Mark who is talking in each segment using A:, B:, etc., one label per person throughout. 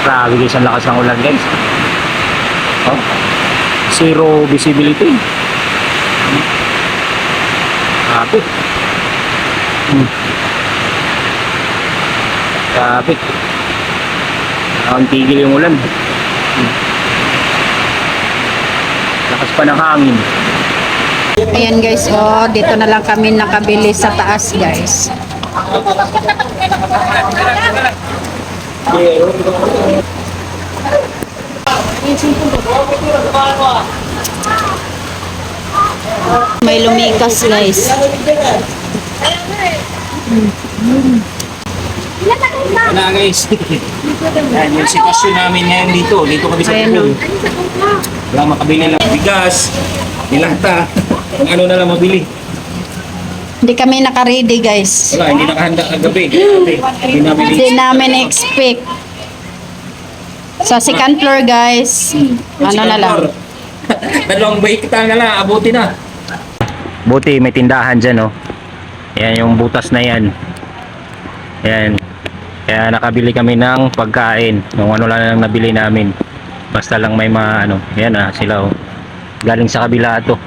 A: Grabe guys, ang lakas ng ulan guys. Oh. Zero visibility. Grabe. Hmm. Grabe. Ang tigil yung ulan. Hmm. Lakas pa ng hangin.
B: Ayan guys, oh, dito na lang kami nakabili sa taas guys. May lumikas guys.
A: Na guys. Yan yung sitwasyon namin ngayon dito. Dito kami sa
B: Ayan,
A: Tugong. Wala makabili lang bigas, nilata. Ano na lang mabili.
B: Hindi kami naka-ready guys.
A: Wala, hindi nakahanda kagabi. Kagabi. Hindi namin
B: Hindi namin expect. Sa second floor guys. Ano na lang.
A: Dalawang bait kita na lang, abuti na. Buti may tindahan dyan, oh. Yan yung butas na yan. Yan. Kaya nakabili kami ng pagkain. Yung ano lang lang nabili namin. Basta lang may mga ano. Yan ah, sila oh. Galing sa kabila to.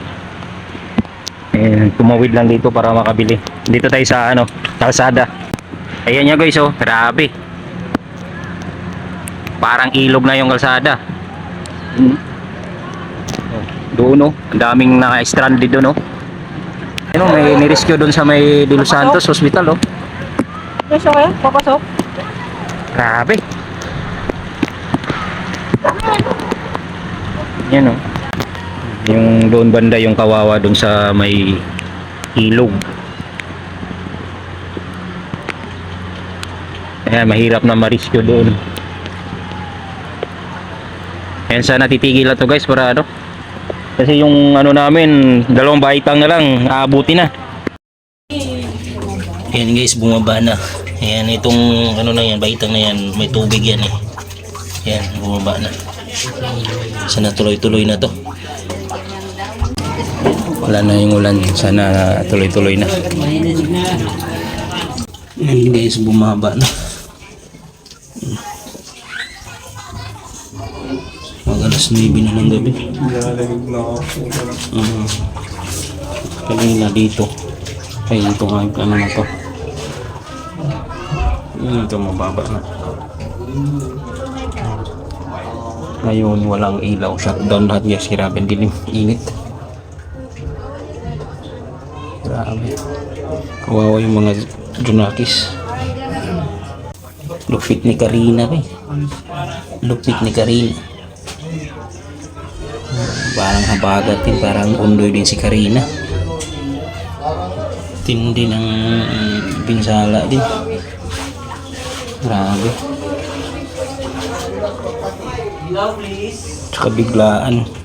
A: Ayan, tumawid lang dito para makabili. Dito tayo sa ano, kalsada. Ayan niya guys oh, grabe. Parang ilog na yung kalsada. Hmm. Oh, Doon oh, ang daming naka-stranded doon oh. Ano, may nirescue doon sa may De Los Santos Hospital oh.
C: Pasok kayo? Papasok?
A: Grabe. Yan oh. Yung doon banda yung kawawa doon sa may ilog. Ayan, mahirap na ma-rescue doon. Ayan, sana titigil na to guys para ano. Kasi yung ano namin, dalawang baitang na lang, aabuti na. Ayan guys, bumaba na. Ayan, itong ano na yan, baitang na yan, may tubig yan eh. Ayan, bumaba na. Sana tuloy-tuloy na to. Wala na yung ulan, sana tuloy-tuloy na. Ayan guys, bumaba na. Mag alas 9 na ng gabi. Mhm. Kanina dito. Ay, ito nga yung ano na to. Ito mababa na. Ngayon, walang ilaw. Shutdown lahat guys. Grabe, dilim. Init. Grabe. Kawawa yung mga junakis. Lupit ni Karina eh. Lupit ni Karina. Parang habagat din. Parang undoy din si Karina. Tindi ng mm, pinsala din. Grabe. Tsaka biglaan.